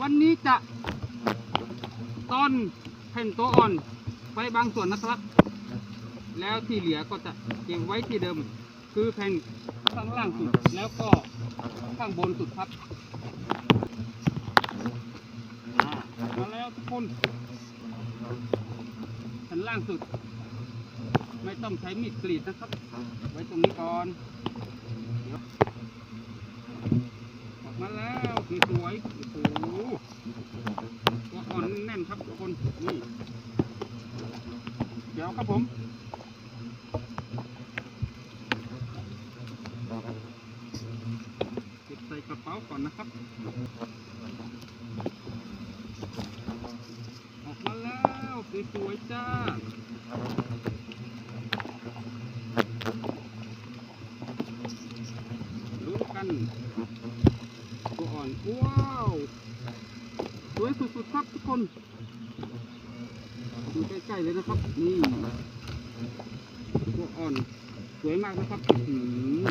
วันนี้จะตอนแผ่นตัวอ่อนไปบางส่วนนะครับ แล้วที่เหลือก็จะเก็บไว้ที่เดิม คือแผ่นข้างล่างสุดแล้วก็ข้างบนสุดครับมาแล้วทุกคนแผ่นล่างสุด ไม่ต้องใช้มีดกรีดนะครับ ไว้ตรงนี้ก่อนเดี๋ยวออกมาแล้วสวยๆโอ้โหตัวอ่อนแน่นครับทุกคน นี่ เดี๋ยวครับผมเก็บใส่กระเป๋าก่อนนะครับ ออกมาแล้วสวยๆจ้าลุ้นกัน ตัวอ่อน ว้าว สวยสุดๆครับทุกคน ดูใกล้ๆเลยนะครับ นี่ตัวอ่อน สวยมากนะครับอื้อหือ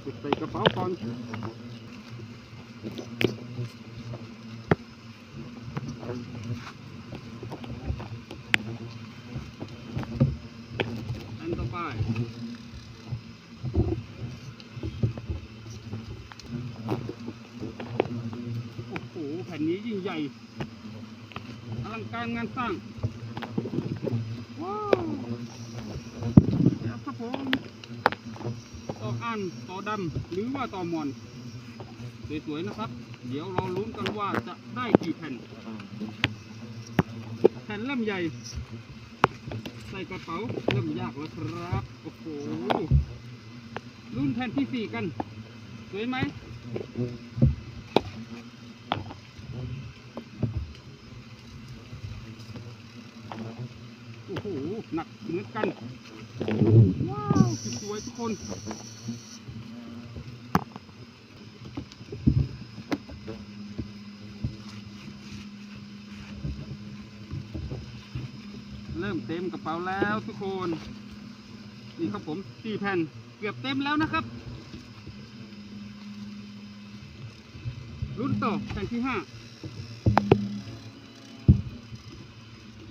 เก็บใส่กระเป๋าก่อนอันต่อไปโอ้โหแผ่นนี้ยิ่งใหญ่ การงานสร้างว้าวเดี๋ยวครับผมต่ออ่านต่อดำหรือว่าต่อมอน สวยๆนะครับ เดี๋ยวเราลุ้นกันว่าจะได้กี่แผ่น แผ่นเล่มใหญ่ ใส่กระเป๋าเริ่มยากแล้วครับ โอ้โหรุ่นแผ่นที่สี่กัน สวยไหม โอ้โห หนักเหมือนกัน ว้าวสวยทุกคนเริ่มเต็มกระเป๋าแล้วทุกคน นี่ครับผมสี่แผ่นเกือบเต็มแล้วนะครับรุ่นต่อแผ่นที่ห้า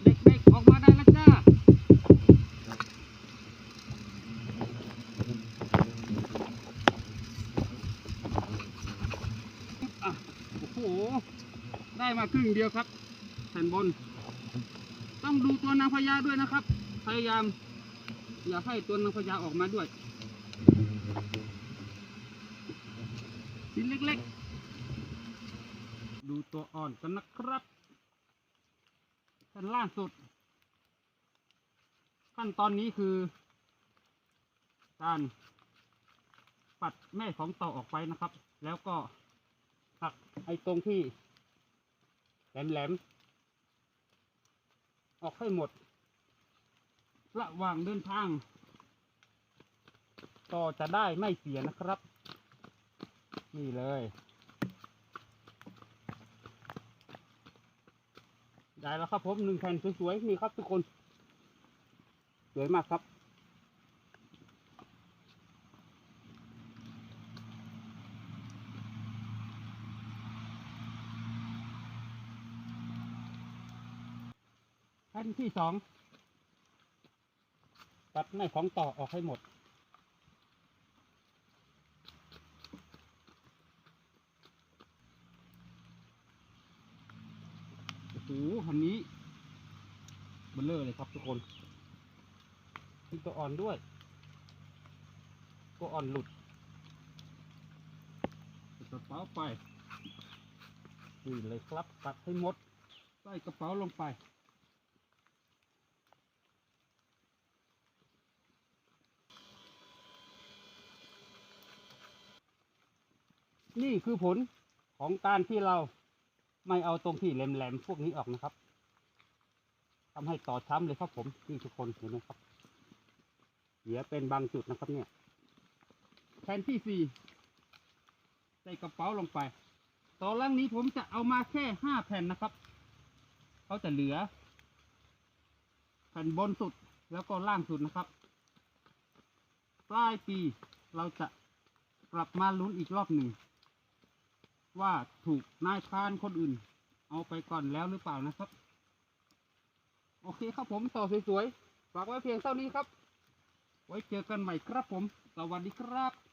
เด็กๆ ออกมาได้แล้วจ้า อะ โอ้โหได้มาครึ่งเดียวครับแผ่นบน ต้องดูตัวนางพญาด้วยนะครับ พยายาม อย่าให้ตัวนางพญาออกมาด้วยชิ้นเล็กๆ ดูตัวอ่อนกันนะครับขั้นล่างสุด ขั้นตอนนี้คือ การปัดแม่ของต่อออกไปนะครับ แล้วก็ อ้ตรงที่แหลมๆออกให้หมด ระหว่างเดินทาง ต่อจะได้ไม่เสียนะครับ นี่เลย ได้แล้วครับผมหนึ่งแผ่นสวยๆนี่ครับทุกคน สวยมากครับ แผ่นที่สองตัดแม่ของต่อออกให้หมด โอ้โหคันนี้เบลเลอร์เลยครับทุกคนมีตัวอ่อนด้วย ตัวอ่อนหลุดกระเป๋าไปนี่เลยครับตัดให้หมด ใส่กระเป๋าลงไป นี่คือผลของการที่เราไม่เอาตรงที่แหลมๆพวกนี้ออกนะครับทำให้ต่อช้ำเลยครับผมนี่ทุกคนเห็นไหมครับเหลือเป็นบางจุดนะครับเนี่ยแผ่นที่สี่ใส่กระเป๋าลงไป ต่อล่างนี้ผมจะเอามาแค่ห้าแผ่นนะครับเขาจะเหลือ แผ่นบนสุดแล้วก็ล่างสุดนะครับปลายปีเราจะกลับมาลุ้นอีกรอบหนึ่ง ว่าถูกนายพรานคนอื่น เอาไปก่อนแล้วหรือเปล่านะครับ โอเคครับผมต่อสวยๆฝากไว้เพียงเท่านี้ครับ ไว้เจอกันใหม่ครับผม สวัสดีครับ